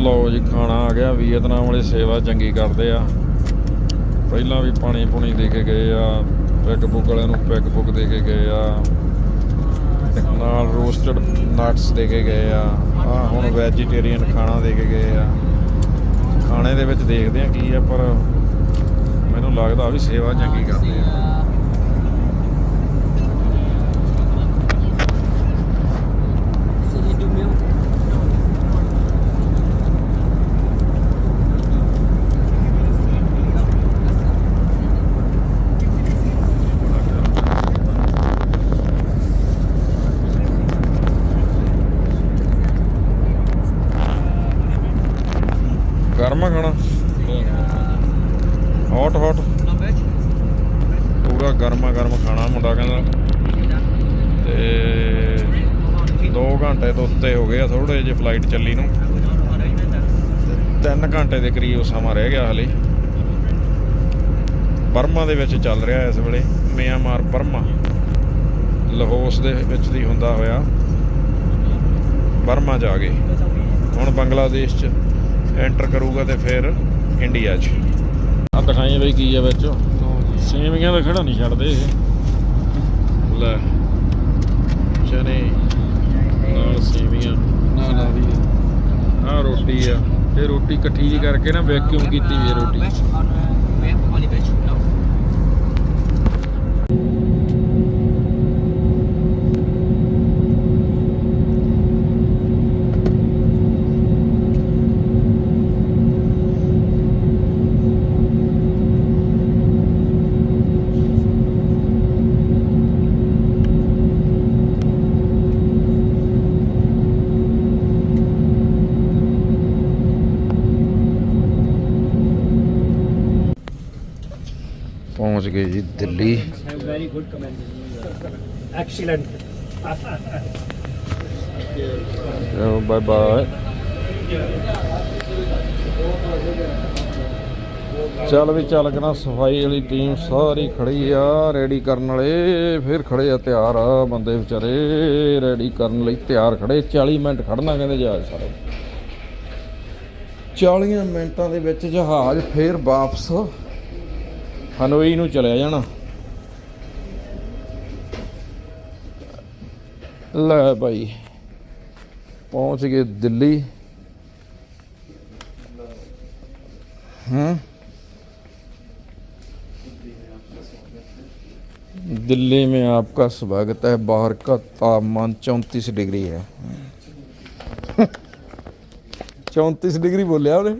ਲਓ ਜੀ, ਖਾਣਾ ਆ ਗਿਆ। ਵੀਅਤਨਾਮ ਵਾਲੇ ਸੇਵਾ ਚੰਗੀ ਕਰਦੇ ਆ। ਪਹਿਲਾਂ ਵੀ ਪਾਣੀ ਪੁਣੀ ਦੇ ਕੇ ਗਏ ਆ, ਪੈਗ ਬੁੱਕ ਵਾਲਿਆਂ ਨੂੰ ਪੈਗ ਬੁੱਕ ਦੇ ਕੇ ਗਏ ਆ। ਨਾਲ ਰੋਸਟਡ ਨਟਸ ਦੇ ਕੇ ਗਏ ਆ। ਆ ਹੁਣ ਵੈਜੀਟੇਰੀਅਨ ਖਾਣਾ ਦੇ ਕੇ ਗਏ ਆ। ਖਾਣੇ ਦੇ ਵਿੱਚ ਦੇਖਦੇ ਆ ਕੀ ਆ, ਪਰ ਮੈਨੂੰ ਲੱਗਦਾ ਵੀ ਸੇਵਾ ਚੰਗੀ ਕਰਦੇ ਆ। ਗਰਮ ਖਾਣਾ। ਹੌਟ ਹੌਟ ਪੂਰਾ ਗਰਮਾ ਗਰਮ ਖਾਣਾ, ਮੁੰਡਾ ਕਹਿੰਦਾ। ਤੇ 2 ਘੰਟੇ ਤੋਂ ਉੱਤੇ ਹੋ ਗਏ ਆ ਥੋੜੇ ਜਿਹੇ ਫਲਾਈਟ ਚੱਲੀ ਨੂੰ। 3 ਘੰਟੇ ਦੇ ਕਰੀਬ ਸਮਾਂ ਰਹਿ ਗਿਆ ਹਲੇ। ਬਰਮਾ ਦੇ ਵਿੱਚ ਚੱਲ ਰਿਹਾ ਇਸ ਵੇਲੇ, ਮਿਆਂਮਾਰ ਬਰਮਾ ਲਾਹੌਸ ਦੇ ਵਿੱਚ ਦੀ ਹੁੰਦਾ ਹੋਇਆ। ਬਰਮਾ ਜਾ ਗਏ ਹੁਣ ਬੰਗਲਾਦੇਸ਼ ਚ ਐਂਟਰ ਕਰੂਗਾ ਤੇ ਫਿਰ ਇੰਡੀਆ ਚ। ਆ ਦਿਖਾਈ ਬਈ ਕੀ ਆ ਵਿੱਚ। ਸੇਵੀਆਂ ਦਾ ਖੜਾ ਨਹੀਂ ਛੱਡਦੇ ਇਹ। ਲੈ। ਚਨੇ। ਨਾਲ ਸੇਵੀਆਂ Na na vi. ਆਹ ਰੋਟੀ ਆ। ਇਹ ਰੋਟੀ ਇਕੱਠੀ ਜੀ ਕਰਕੇ ਨਾ ਵੈਕਿਊਮ ਕੀਤੀ ਵੀ ਰੋਟੀ। ਪਹੁੰਚ ਗਏ ਜੀ ਦਿੱਲੀ. ਚਲੋ ਬਾਏ ਬਾਏ ਚੱਲ ਵੀ ਚੱਲ ਨਾ ਸਫ਼ਾਈ ਵਾਲੀ ਟੀਮ ਸਾਰੀ ਖੜੀ ਆ ਰੈਡੀ ਕਰਨ ਵਾਲੇ ਫਿਰ ਖੜੇ ਆ ਤਿਆਰ ਆ ਬੰਦੇ ਵਿਚਾਰੇ ਰੈਡੀ ਕਰਨ ਲਈ ਤਿਆਰ ਖੜੇ। 40 ਮਿੰਟ ਖੜਨਾ ਕਹਿੰਦੇ ਜਹਾਜ਼ ਸਾਰੇ। 40 ਮਿੰਟਾਂ ਦੇ ਵਿੱਚ ਜਹਾਜ਼ ਫੇਰ ਵਾਪਸ ਹਨੋਈ ਨੂੰ ਚਲਿਆ ਜਾਣਾ ਲੈ ਭਾਈ ਪਹੁੰਚ ਗਏ ਦਿੱਲੀ ਹੂੰ दिल्ली में आपका स्वागत है बाहर का तापमान चौंतीस डिग्री है चौंतीस डिग्री बोलिया ਉਹਨੇ